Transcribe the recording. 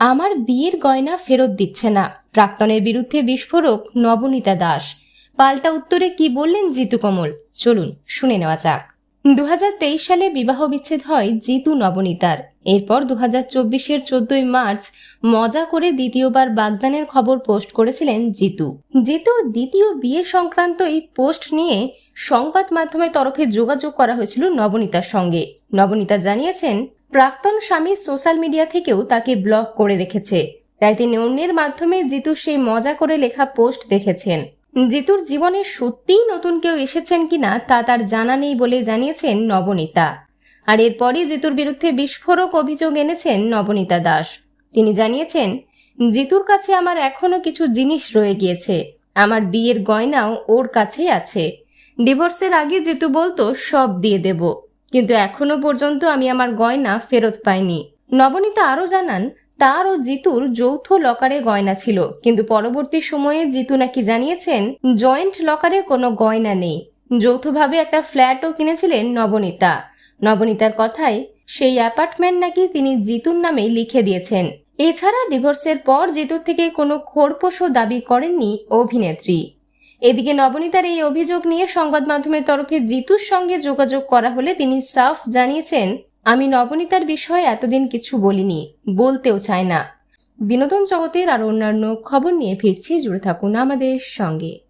আমার বিয়ের গয়না ফেরত দিচ্ছে না। প্রাক্তনের বিরুদ্ধে বিস্ফোরক নবনীতা দাস। পাল্টা উত্তরে কি বললেন জিতু কমল? চলুন, শুনে নেওয়া যাক। দু হাজার তেইশ সালে বিবাহ বিচ্ছেদ হয় জিতু নবনীতার। এরপর দু হাজার চব্বিশের চোদ্দই মার্চ মজা করে দ্বিতীয়বার বাগদানের খবর পোস্ট করেছিলেন জিতু। জিতুর দ্বিতীয় বিয়ে সংক্রান্ত এই পোস্ট নিয়ে সংবাদ মাধ্যমের তরফে যোগাযোগ করা হয়েছিল নবনীতার সঙ্গে। নবনীতা জানিয়েছেন প্রাক্তন স্বামী সোশ্যাল মিডিয়া থেকেও তাকে ব্লক করে রেখেছে। তাই তিনি অন্যের মাধ্যমে জিতু সেই মজা করে লেখা পোস্ট দেখেছেন। জিতুর জীবনে সত্যিই নতুন কেউ এসেছেন কিনা তা তার জানা নেই বলে জানিয়েছেন নবনীতা। আর এরপরই জিতুর বিরুদ্ধে বিস্ফোরক অভিযোগ এনেছেন নবনীতা দাস। তিনি জানিয়েছেন, জিতুর কাছে আমার এখনও কিছু জিনিস রয়ে গিয়েছে। আমার বিয়ের গয়নাও ওর কাছেই আছে। ডিভোর্সের আগে জিতু বলতো, সব দিয়ে দেব। কিন্তু এখনও পর্যন্ত আমি আমার গয়না ফেরত পাইনি। নবনীতা আরও জানান, তার ও জিতুর যৌথ লকারে গয়না ছিল, কিন্তু পরবর্তী সময়ে জিতু নাকি জানিয়েছেন, জয়েন্ট লকারে কোনো গয়না নেই। যৌথভাবে একটা ফ্ল্যাটও কিনেছিলেন নবনীতা। নবনীতার কথায়, সেই অ্যাপার্টমেন্ট নাকি তিনি জিতুর নামে লিখে দিয়েছেন। এছাড়া ডিভোর্সের পর জিতুর থেকে কোনো খোরপোশও দাবি করেননি অভিনেত্রী। এদিকে নবনীতার এই অভিযোগ নিয়ে সংবাদ মাধ্যমের তরফে জিতুর সঙ্গে যোগাযোগ করা হলে তিনি সাফ জানিয়েছেন, আমি নবনীতার বিষয়ে এতদিন কিছু বলিনি, বলতেও চাই না। বিনোদন জগতের আর অন্যান্য খবর নিয়ে ফিরছি, জুড়ে থাকুন আমাদের সঙ্গে।